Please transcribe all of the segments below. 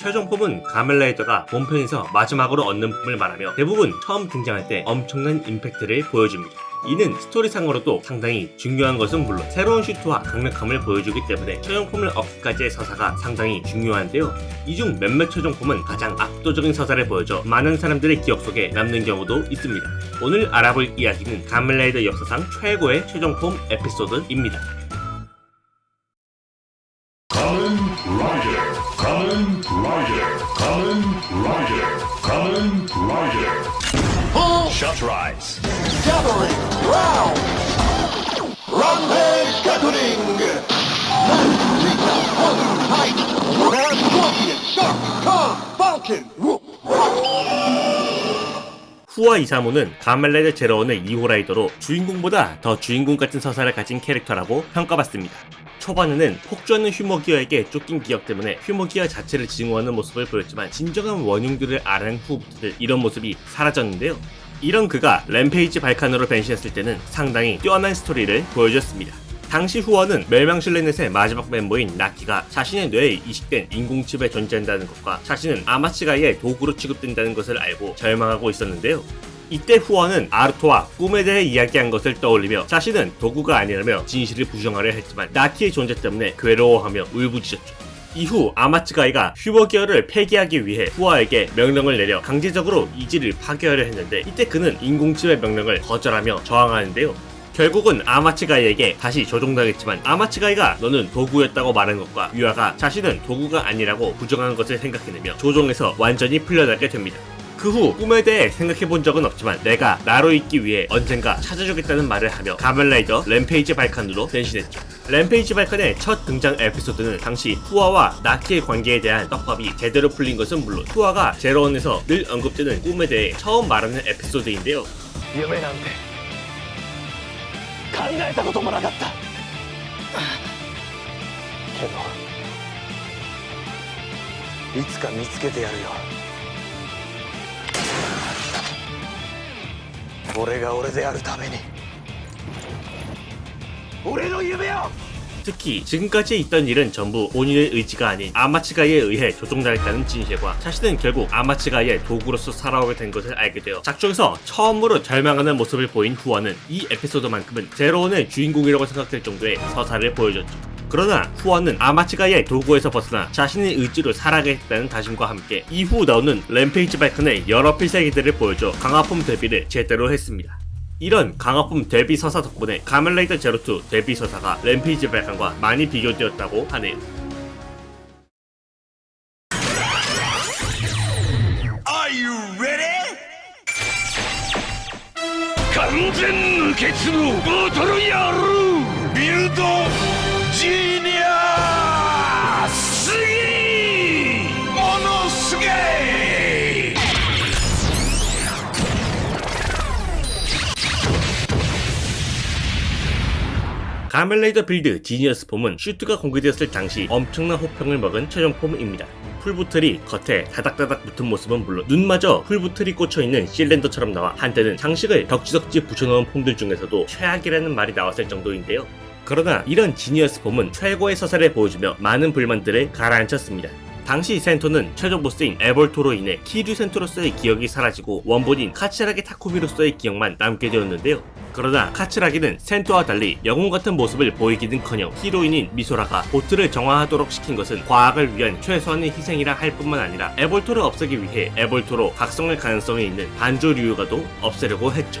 최종 폼은 가멜라이더가 본편에서 마지막으로 얻는 폼을 말하며 대부분 처음 등장할 때 엄청난 임팩트를 보여줍니다. 이는 스토리상으로도 상당히 중요한 것은 물론 새로운 슈트와 강력함을 보여주기 때문에 최종 폼을 얻기까지의 서사가 상당히 중요한데요. 이 중 몇몇 최종 폼은 가장 압도적인 서사를 보여줘 많은 사람들의 기억 속에 남는 경우도 있습니다. 오늘 알아볼 이야기는 가멜라이더 역사상 최고의 최종 폼 에피소드입니다. Kamen Rider, Kamen Rider. Kamen Rider. in Rider. Full shut rise. Gathering round. Rampage Gathering. Titan, Scorpion, Shark, Khan, Falcon, Rook, 후와 이사무는 가멜레드 제로원의 2호 라이더로 주인공보다 더 주인공 같은 서사를 가진 캐릭터라고 평가받습니다. 초반에는 폭주하는 휴머기어에게 쫓긴 기억 때문에 휴머기어 자체를 증오하는 모습을 보였지만 진정한 원흉들을 알아낸 후부터 이런 모습이 사라졌는데요. 이런 그가 램페이지 발칸으로 변신했을 때는 상당히 뛰어난 스토리를 보여줬습니다. 당시 후원은 멸망실레넷의 마지막 멤버인 나키가 자신의 뇌에 이식된 인공칩에 존재한다는 것과 자신은 아마치가이의 도구로 취급된다는 것을 알고 절망하고 있었는데요. 이때 후원은 아르토와 꿈에 대해 이야기한 것을 떠올리며 자신은 도구가 아니라며 진실을 부정하려 했지만 나키의 존재 때문에 괴로워하며 울부짖었죠. 이후 아마츠가이가 휴버기어를 폐기하기 위해 후아에게 명령을 내려 강제적으로 이지를 파괴하려 했는데 이때 그는 인공칩의 명령을 거절하며 저항하는데요. 결국은 아마츠가이에게 다시 조종당했지만 아마츠가이가 너는 도구였다고 말한 것과 유아가 자신은 도구가 아니라고 부정한 것을 생각해내며 조종에서 완전히 풀려나게 됩니다. 그후 꿈에 대해 생각해 본 적은 없지만 내가 나로 있기 위해 언젠가 찾아주겠다는 말을 하며 가멜라이더 램페이지 발칸으로 변신했죠. 램페이지 발칸의 첫 등장 에피소드는 당시 후아와 나키의 관계에 대한 떡밥이 제대로 풀린 것은 물론 후아가 제로원에서 늘 언급되는 꿈에 대해 처음 말하는 에피소드인데요. 유명한데. 考えたこともなかった。けどいつか見つけてやるよ。俺が俺であるために。俺の夢を 특히 지금까지 있던 일은 전부 본인의 의지가 아닌 아마치가이에 의해 조종당했다는 진실과 자신은 결국 아마치가이의 도구로서 살아오게 된 것을 알게 되어 작중에서 처음으로 절망하는 모습을 보인 후원은 이 에피소드만큼은 제로원의 주인공이라고 생각될 정도의 서사를 보여줬죠. 그러나 후원은 아마치가이의 도구에서 벗어나 자신의 의지로 살아가겠다는 다짐과 함께 이후 나오는 램페이지 발칸의 여러 필살기들을 보여줘 강화품 데뷔를 제대로 했습니다. 이런 강화품 데뷔 서사 덕분에 가멜레이더 제로2 데뷔 서사가 램페이지 발칸과 많이 비교되었다고 하네요. Are you ready? 完全無欠のボトル野郎 가멜레이더 빌드 지니어스 폼은 슈트가 공개되었을 당시 엄청난 호평을 먹은 최종 폼입니다. 풀부틀이 겉에 다닥다닥 붙은 모습은 물론 눈마저 풀부틀이 꽂혀있는 실렌더처럼 나와 한때는 장식을 덕지덕지 붙여놓은 폼들 중에서도 최악이라는 말이 나왔을 정도인데요. 그러나 이런 지니어스 폼은 최고의 서사를 보여주며 많은 불만들을 가라앉혔습니다. 당시 센토는 최종 보스인 에볼토로 인해 키류 센토로서의 기억이 사라지고 원본인 카츠라기 타쿠미로서의 기억만 남게 되었는데요. 그러나 카츠라기는 센토와 달리 영웅 같은 모습을 보이기는커녕 히로인인 미소라가 보트를 정화하도록 시킨 것은 과학을 위한 최소한의 희생이라 할 뿐만 아니라 에볼토를 없애기 위해 에볼토로 각성할 가능성이 있는 반조 류가도 없애려고 했죠.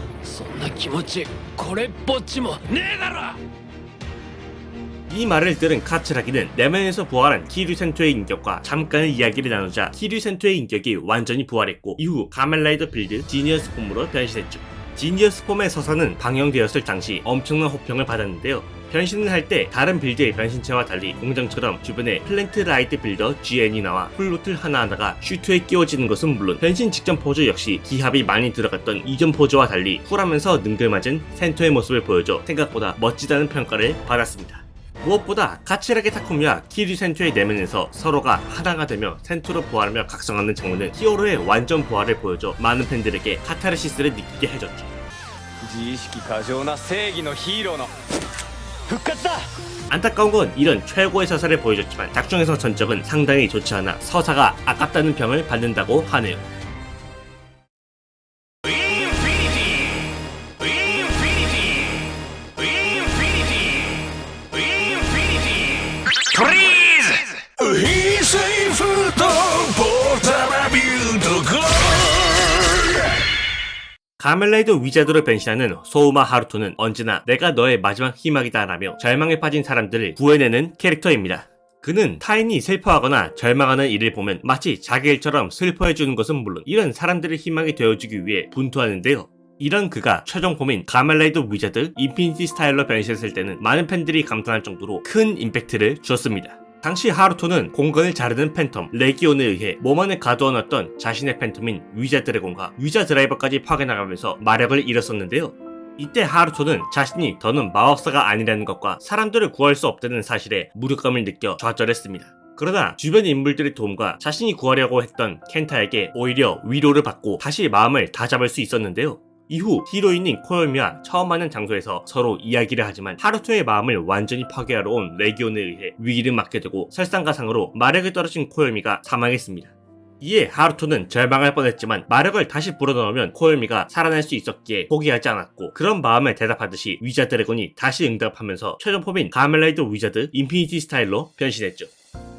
そんな気持ちこれっぽっちもねえだろ 이 말을 들은 카츠라기는 내면에서 부활한 키류 센토의 인격과 잠깐의 이야기를 나누자 키류 센토의 인격이 완전히 부활했고 이후 가멜라이더 빌드 지니어스 폼으로 변신했죠. 지니어스 폼의 서사는 방영되었을 당시 엄청난 호평을 받았는데요. 변신을 할 때 다른 빌드의 변신체와 달리 공장처럼 주변에 플랜트 라이트 빌더 GN이 나와 플로틀 하나하나가 슈트에 끼워지는 것은 물론 변신 직전 포즈 역시 기합이 많이 들어갔던 이전 포즈와 달리 쿨하면서 능글맞은 센터의 모습을 보여줘 생각보다 멋지다는 평가를 받았습니다. 무엇보다 가치라게 타쿠미와 키류 센토의 내면에서 서로가 하나가 되며 센토로 부활하며 각성하는 장면은 히어로의 완전 부활을 보여줘 많은 팬들에게 카타르시스를 느끼게 해줬죠. 自意識過剰な正義のヒーローの 흑같다! 안타까운 건 이런 최고의 서사를 보여줬지만 작중에서 전적은 상당히 좋지 않아 서사가 아깝다는 평을 받는다고 하네요. 가멜레이드 위자드로 변신하는 소우마 하루토는 언제나 내가 너의 마지막 희망이다 라며 절망에 빠진 사람들을 구해내는 캐릭터입니다. 그는 타인이 슬퍼하거나 절망하는 일을 보면 마치 자기 일처럼 슬퍼해주는 것은 물론 이런 사람들의 희망이 되어주기 위해 분투하는데요. 이런 그가 최종 폼인 가멜레이드 위자드 인피니티 스타일로 변신했을 때는 많은 팬들이 감탄할 정도로 큰 임팩트를 주었습니다. 당시 하루토는 공간을 자르는 팬텀 레기온에 의해 몸 안에 가두어놨던 자신의 팬텀인 위자 드래곤과 위자 드라이버까지 파괴나가면서 마력을 잃었었는데요. 이때 하루토는 자신이 더는 마법사가 아니라는 것과 사람들을 구할 수 없다는 사실에 무력감을 느껴 좌절했습니다. 그러나 주변 인물들의 도움과 자신이 구하려고 했던 켄타에게 오히려 위로를 받고 다시 마음을 다잡을 수 있었는데요. 이후 히로인인 코요미와 처음 만난 장소에서 서로 이야기를 하지만 하루토의 마음을 완전히 파괴하러 온 레기온에 의해 위기를 맞게 되고 설상가상으로 마력이 떨어진 코요미가 사망했습니다. 이에 하루토는 절망할 뻔했지만 마력을 다시 불어넣으면 코요미가 살아날 수 있었기에 포기하지 않았고 그런 마음에 대답하듯이 위자 드래곤이 다시 응답하면서 최종 폼인 가멜라이드 위자드 인피니티 스타일로 변신했죠.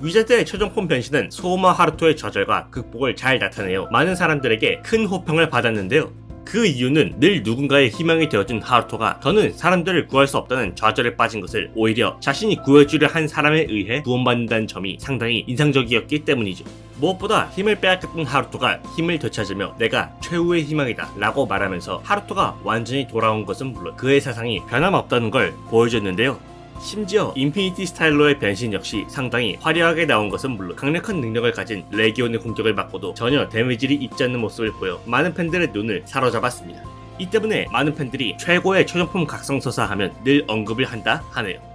위자드의 최종 폼 변신은 소마 하루토의 좌절과 극복을 잘 나타내어 많은 사람들에게 큰 호평을 받았는데요. 그 이유는 늘 누군가의 희망이 되어준 하루토가 더는 사람들을 구할 수 없다는 좌절에 빠진 것을 오히려 자신이 구해주려 한 사람에 의해 구원받는다는 점이 상당히 인상적이었기 때문이죠. 무엇보다 힘을 빼앗겼던 하루토가 힘을 되찾으며 내가 최후의 희망이다 라고 말하면서 하루토가 완전히 돌아온 것은 물론 그의 사상이 변함없다는 걸 보여줬는데요. 심지어 인피니티 스타일로의 변신 역시 상당히 화려하게 나온 것은 물론 강력한 능력을 가진 레기온의 공격을 맞고도 전혀 데미지를 입지 않는 모습을 보여 많은 팬들의 눈을 사로잡았습니다. 이 때문에 많은 팬들이 최고의 최종품 각성서사 하면 늘 언급을 한다 하네요.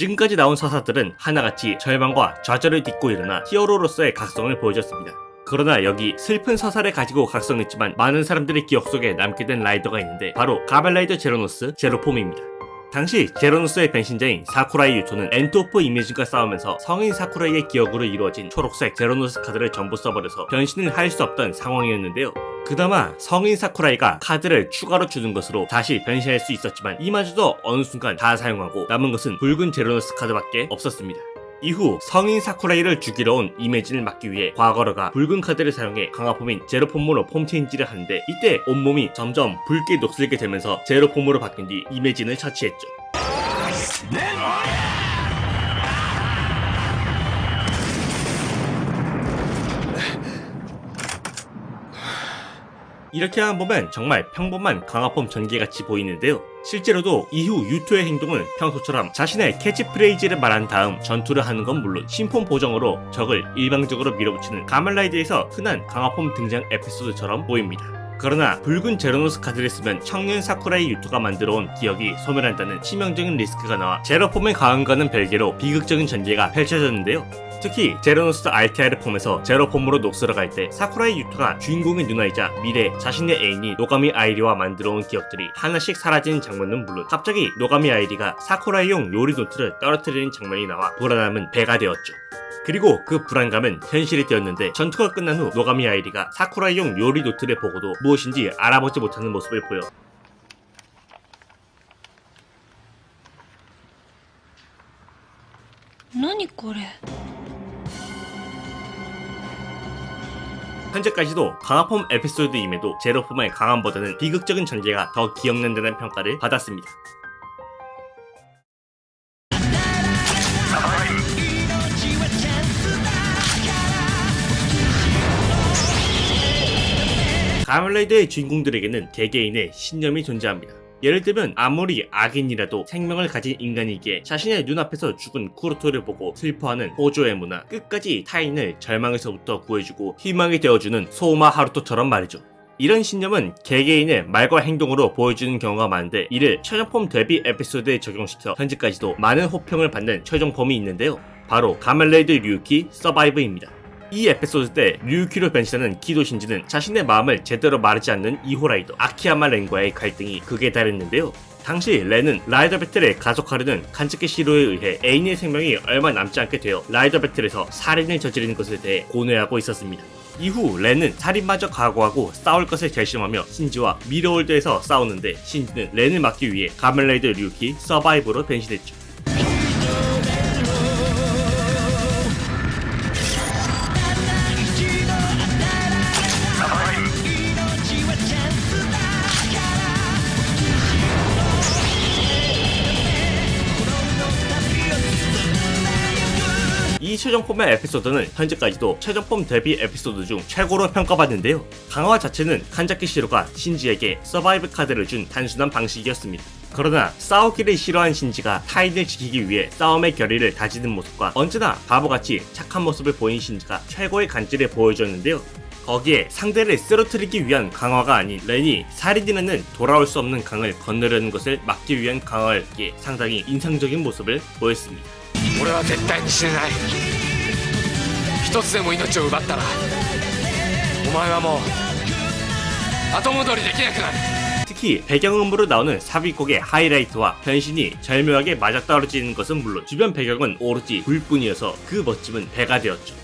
지금까지 나온 서사들은 하나같이 절망과 좌절을 딛고 일어나 히어로로서의 각성을 보여줬습니다. 그러나 여기 슬픈 서사를 가지고 각성했지만 많은 사람들의 기억 속에 남게 된 라이더가 있는데 바로 가멜라이더 제로노스 제로폼입니다. 당시 제로노스의 변신자인 사쿠라이 유토는 엔토프 이미진과 싸우면서 성인 사쿠라이의 기억으로 이루어진 초록색 제로노스 카드를 전부 써버려서 변신을 할 수 없던 상황이었는데요. 그나마 성인 사쿠라이가 카드를 추가로 주는 것으로 다시 변신할 수 있었지만 이마저도 어느 순간 다 사용하고 남은 것은 붉은 제로노스 카드밖에 없었습니다. 이후 성인 사쿠라이를 죽이러 온 이매진을 막기 위해 과거로가 붉은 카드를 사용해 강화폼인 제로폼으로 폼 체인지를 하는데 이때 온몸이 점점 붉게 녹슬게 되면서 제로폼으로 바뀐 뒤 이매진을 처치했죠. 이렇게만 보면 정말 평범한 강화폼 전개같이 보이는데요. 실제로도 이후 유토의 행동은 평소처럼 자신의 캐치프레이즈를 말한 다음 전투를 하는 건 물론 신폼 보정으로 적을 일방적으로 밀어붙이는 가멜라이드에서 흔한 강화폼 등장 에피소드처럼 보입니다. 그러나 붉은 제로노스 카드를 쓰면 청년 사쿠라이 유토가 만들어온 기억이 소멸한다는 치명적인 리스크가 나와 제로폼의 강함과는 별개로 비극적인 전개가 펼쳐졌는데요. 특히 제로노스 알티아를 품에서 제로폼으로 녹슬어 갈 때 사쿠라의 유토가 주인공의 누나이자 미래 자신의 애인이 노가미 아이리와 만들어온 기억들이 하나씩 사라지는 장면은 물론 갑자기 노가미 아이리가 사쿠라이용 요리 노트를 떨어뜨리는 장면이 나와 불안함은 배가 되었죠. 그리고 그 불안감은 현실이 되었는데 전투가 끝난 후 노가미 아이리가 사쿠라이용 요리 노트를 보고도 무엇인지 알아보지 못하는 모습을 보여 뭐니これ 현재까지도 강화폼 에피소드임에도 제로폼의 강함보다는 비극적인 전개가 더 기억난다는 평가를 받았습니다. 가멜레이드의 주인공들에게는 개개인의 신념이 존재합니다. 예를 들면 아무리 악인이라도 생명을 가진 인간이기에 자신의 눈앞에서 죽은 쿠로토를 보고 슬퍼하는 호조의 문화 끝까지 타인을 절망에서부터 구해주고 희망이 되어주는 소마 하루토처럼 말이죠. 이런 신념은 개개인의 말과 행동으로 보여주는 경우가 많은데 이를 최종폼 데뷔 에피소드에 적용시켜 현재까지도 많은 호평을 받는 최종폼이 있는데요. 바로 가멜레이드 류키 서바이브입니다. 이 에피소드 때 류키로 변신하는 키도 신지는 자신의 마음을 제대로 말하지 않는 이호라이더 아키야마 렌과의 갈등이 극에 달했는데요. 당시 렌은 라이더 배틀에 가속하려는 간츠키 시로에 의해 애인의 생명이 얼마 남지 않게 되어 라이더 배틀에서 살인을 저지르는 것에 대해 고뇌하고 있었습니다. 이후 렌은 살인마저 각오하고 싸울 것을 결심하며 신지와 미러월드에서 싸우는데 신지는 렌을 막기 위해 가멜레이드 류키 서바이브로 변신했죠. 최종 폼의 에피소드는 현재까지도 최종 폼 데뷔 에피소드 중 최고로 평가받는데요. 강화 자체는 칸자키 시로가 신지에게 서바이브 카드를 준 단순한 방식이었습니다. 그러나 싸우기를 싫어한 신지가 타인을 지키기 위해 싸움의 결의를 다지는 모습과 언제나 바보같이 착한 모습을 보인 신지가 최고의 간지를 보여줬는데요. 거기에 상대를 쓰러뜨리기 위한 강화가 아닌 렌이 살인이라는 돌아올 수 없는 강을 건너려는 것을 막기 위한 강화였기에 상당히 인상적인 모습을 보였습니다. 一つでも命を奪ったらお前はもう後戻りできなくなる 특히 배경음으로 나오는 삽입곡의 하이라이트와 변신이 절묘하게 맞아떨어지는 것은 물론 주변 배경은 오로지 불뿐이어서 그 멋짐은 배가 되었죠.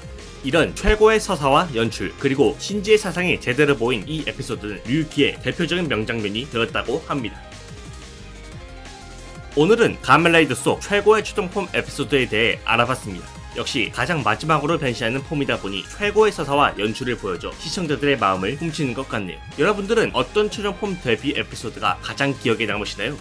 이런 최고의 서사와 연출 그리고 신지의 사상이 제대로 보인 이 에피소드는 류키의 대표적인 명장면이 되었다고 합니다. 오늘은 가멜라이드 속 최고의 최종폼 에피소드에 대해 알아봤습니다. 역시 가장 마지막으로 변신하는 폼이다 보니 최고의 서사와 연출을 보여줘 시청자들의 마음을 훔치는 것 같네요. 여러분들은 어떤 최종 폼 데뷔 에피소드가 가장 기억에 남으시나요?